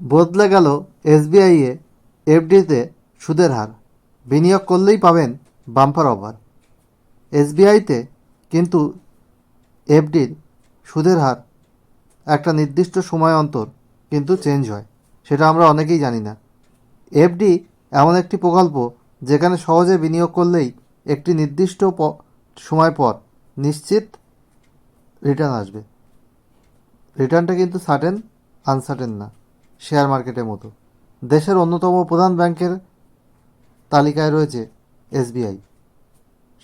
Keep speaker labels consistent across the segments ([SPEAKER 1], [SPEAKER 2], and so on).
[SPEAKER 1] বদলে গেল এসবিআইয়ে এফডিতে সুদের হার। বিনিয়োগ করলেই পাবেন বাম্পার অফার এসবিআইতে কিন্তু এফডির সুদের হার একটা নির্দিষ্ট সময় অন্তর কিন্তু চেঞ্জ হয়, সেটা আমরা অনেকেই জানি না। এফডি এমন একটি প্রকল্প যেখানে সহজে বিনিয়োগ করলেই একটি নির্দিষ্ট সময় পর নিশ্চিত রিটার্ন আসবে। রিটার্নটা কিন্তু সার্টেন আনসার্টেন না। শেয়ার মার্কেটের মতো। দেশের অন্যতম প্রধান ব্যাংকের তালিকায় রয়েছে এসবিআই।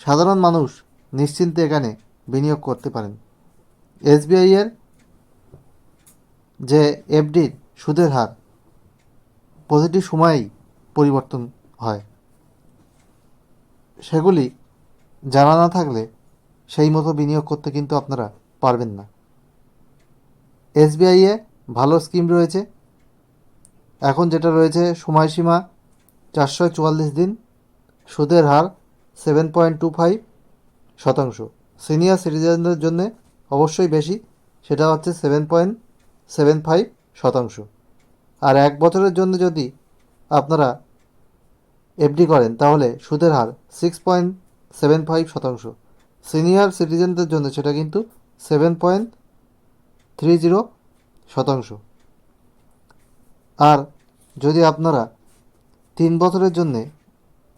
[SPEAKER 1] সাধারণ মানুষ নিশ্চিন্তে এখানে বিনিয়োগ করতে পারেন। এসবিআই এর যে এফডির সুদের হার, প্রতিটি সময়েই পরিবর্তন হয়। সেগুলি জানা না থাকলে সেই মতো বিনিয়োগ করতে কিন্তু আপনারা পারবেন না। এসবিআইয়ে ভালো স্কিম রয়েছে। এখন যেটা রয়েছে, সময়সীমা চারশো চুয়াল্লিশ দিন, সুদের হার সেভেন পয়েন্ট টু ফাইভ শতাংশ। সিনিয়র সিটিজেনদের জন্য অবশ্যই বেশি, সেটা হচ্ছে সেভেন পয়েন্ট সেভেন ফাইভ শতাংশ। আর এক বছরের জন্য যদি আপনারা এফডি করেন, তাহলে সুদের হার সিক্স পয়েন্ট সেভেন ফাইভ শতাংশ। সিনিয়র সিটিজেনদের জন্য সেটা কিন্তু সেভেন পয়েন্ট থ্রি জিরো শতাংশ। আর যদি আপনারা তিন বছরের জন্যে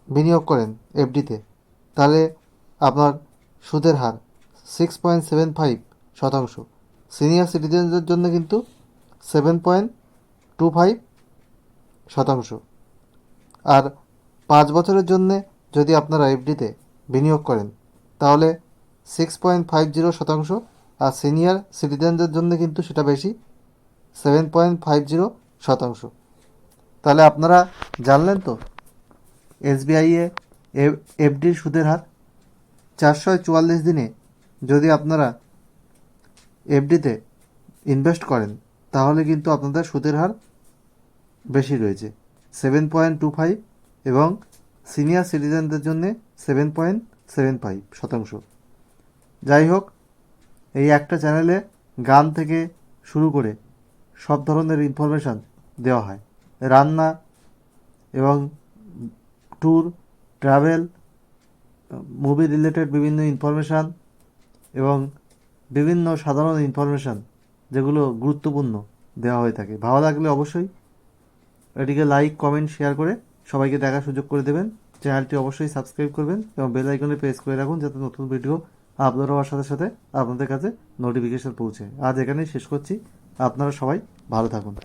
[SPEAKER 1] বিনিয়োগ করেন এফডিতে, তাহলে আপনার সুদের হার সিক্স পয়েন্ট সেভেন ফাইভ শতাংশ। সিনিয়র সিটিজেনদের জন্য কিন্তু সেভেন পয়েন্ট টু ফাইভ শতাংশ। আর পাঁচ বছরের জন্যে যদি আপনারা এফডিতে বিনিয়োগ করেন, তাহলে সিক্স পয়েন্ট ফাইভ জিরো শতাংশ। আর সিনিয়র সিটিজেনদের জন্য কিন্তু সেটা বেশি সেভেন পয়েন্ট ফাইভ জিরো শতাংশ। তাহলে আপনারা জানলেন তো এসবিআইয়ে এফডির সুদের হার। চারশো চুয়াল্লিশ দিনে যদি আপনারা এফডিতে ইনভেস্ট করেন, তাহলে কিন্তু আপনাদের সুদের হার বেশি রয়েছে। সেভেন পয়েন্ট টু ফাইভ এবং সিনিয়র সিটিজেনদের জন্য সেভেন পয়েন্ট সেভেন ফাইভ শতাংশ। যাই হোক, এই একটা চ্যানেলে গান থেকে শুরু করে সব ধরনের ইনফরমেশান দেওয়া হয়। রান্না এবং ট্যুর ট্রাভেল মুভি রিলেটেড বিভিন্ন ইনফরমেশান এবং বিভিন্ন সাধারণ ইনফরমেশান যেগুলো গুরুত্বপূর্ণ দেওয়া হয়ে থাকে। ভালো লাগলে অবশ্যই এটিকে লাইক কমেন্ট শেয়ার করে সবাইকে দেখার সুযোগ করে দেবেন। চ্যানেলটি অবশ্যই সাবস্ক্রাইব করবেন এবং বেল আইকনে প্রেস করে রাখুন যাতে নতুন ভিডিও আপলোড হওয়ার সাথে সাথে আপনাদের কাছে নোটিফিকেশন পৌঁছে। আজ এখানেই শেষ করছি। আপনারা সবাই ভালো থাকুন।